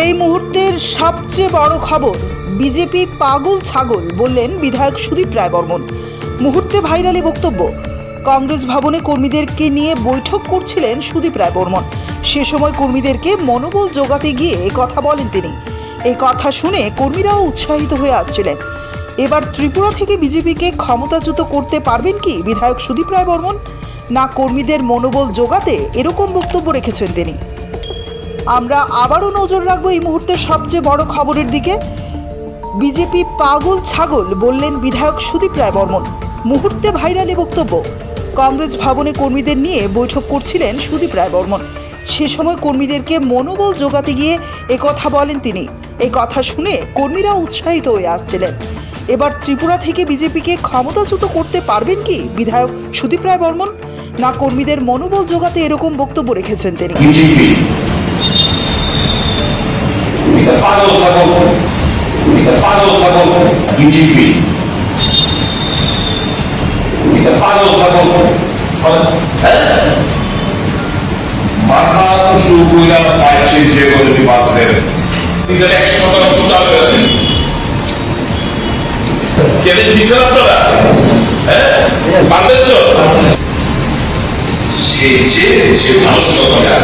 এই মুহূর্তের সবচেয়ে বড় খবর, বিজেপি পাগল ছাগল বললেন বিধায়ক সুদীপ রায় বর্মন মুহূর্তে ভাইরালি বক্তব্য। কংগ্রেস ভবনে কর্মীদেরকে নিয়ে বৈঠক করছিলেন সুদীপ রায় বর্মন সে সময় কর্মীদেরকে মনোবল জোগাতে গিয়ে কথা বলেন তিনি। এই কথা শুনে কর্মীরাও উৎসাহিত হয়ে আসছিলেন। এবার ত্রিপুরা থেকে বিজেপিকে ক্ষমতাচ্যুত করতে পারবেন কি বিধায়ক সুদীপ রায় বর্মন না কর্মীদের মনোবল জোগাতে এরকম বক্তব্য রেখেছেন তিনি। আমরা আবারও নজর রাখব এই মুহূর্তের সবচেয়ে বড় খবরের দিকে। বিজেপি পাগল ছাগল বললেন বিধায়ক সুদীপ রায় বর্মন। মুহূর্তে ভাইরালি বক্তব্য। কংগ্রেস ভবনে কর্মীদের নিয়ে বৈঠক করছিলেন সুদীপ রায় বর্মন। সে সময় কর্মীদেরকে মনোবল জোগাতে গিয়ে এ কথা বলেন তিনি। এই কথা শুনে কর্মীরা উৎসাহিত হয়ে আসছিলেন। এবার ত্রিপুরা থেকে বিজেপিকে ক্ষমতাচ্যুত করতে পারবেন কি বিধায়ক সুদীপ রায় বর্মন? না কর্মীদের মনোবল জোগাতে এরকম বক্তব্য রেখেছেন তিনি। বিজেপি এটা পাগল ছাগল এটা পাগল ছাগল বিজেপি এটা পাগল ছাগল হ্যাঁ? মাথা তো শুরু কইলাম পাইছেন যে কোনো নির্বাচনের নিজের একশো শতাংশ তুলতে হবে চ্যালেঞ্জ দিচ্ছেন আপনারা? হ্যাঁ? পারবেন তো? সে যে সে মানুষের কথা